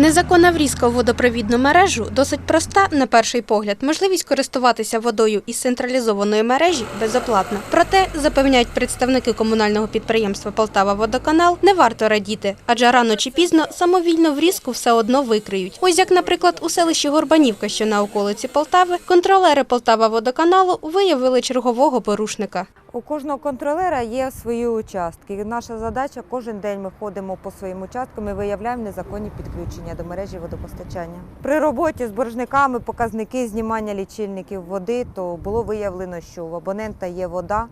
Незаконна врізка у водопровідну мережу досить проста на перший погляд. Можливість користуватися водою із централізованої мережі безоплатно. Проте, запевняють представники комунального підприємства Полтава Водоканал, не варто радіти, адже рано чи пізно самовільно врізку все одно викриють. Ось як, наприклад, у селищі Горбанівка, що на околиці Полтави, контролери Полтава Водоканалу виявили чергового порушника. У кожного контролера є свої участки. Наша задача кожен день ми ходимо по своїм участкам і виявляємо незаконні підключення до мережі водопостачання. При роботі з боржниками показники знімання лічильників води, то було виявлено, що у абонента є вода,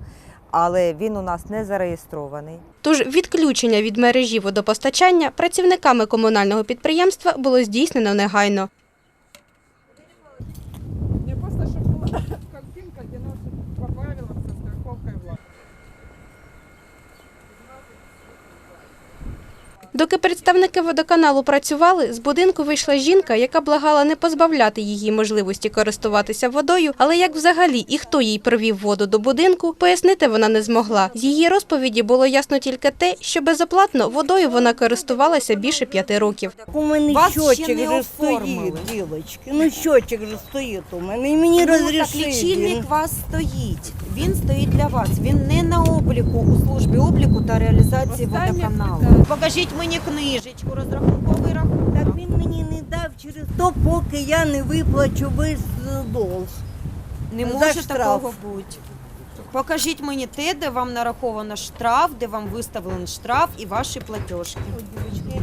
але він у нас не зареєстрований. Тож відключення від мережі водопостачання працівниками комунального підприємства було здійснено негайно. Мне просто, чтобы была Доки представники водоканалу працювали, з будинку вийшла жінка, яка благала не позбавляти її можливості користуватися водою, але як взагалі і хто їй провів воду до будинку, пояснити вона не змогла. З її розповіді було ясно тільки те, що безоплатно водою вона користувалася більше п'яти років. У мене Вас ще не же стоїть, дівчатки. Ну щотчик же стоїть у мене. І мені Ну, так розрішили. лічильник у вас стоїть. Він стоїть для вас. Він не на обліку у службі обліку та реалізації водоканалу. Покажіть мені книжечку, розрахунковий рахунок. Так він мені не дав через то, поки я не виплачу весь долг. Не за може штраф. такого бути. Покажіть мені те, де вам нараховано штраф, де вам виставлений штраф і ваші платіжки.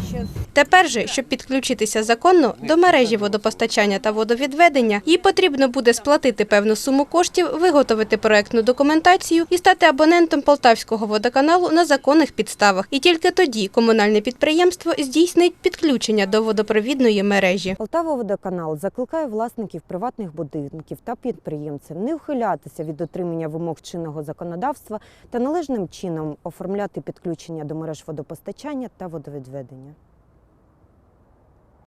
Щас Тепер же, щоб підключитися законно до мережі водопостачання та водовідведення, їй потрібно буде сплатити певну суму коштів, виготовити проектну документацію і стати абонентом Полтавського водоканалу на законних підставах. І тільки тоді комунальне підприємство здійснить підключення до водопровідної мережі. Полтава водоканал закликає власників приватних будинків та підприємців не ухилятися від дотримання вимог чинного законодавства та належним чином оформляти підключення до мереж водопостачання та водовідведення.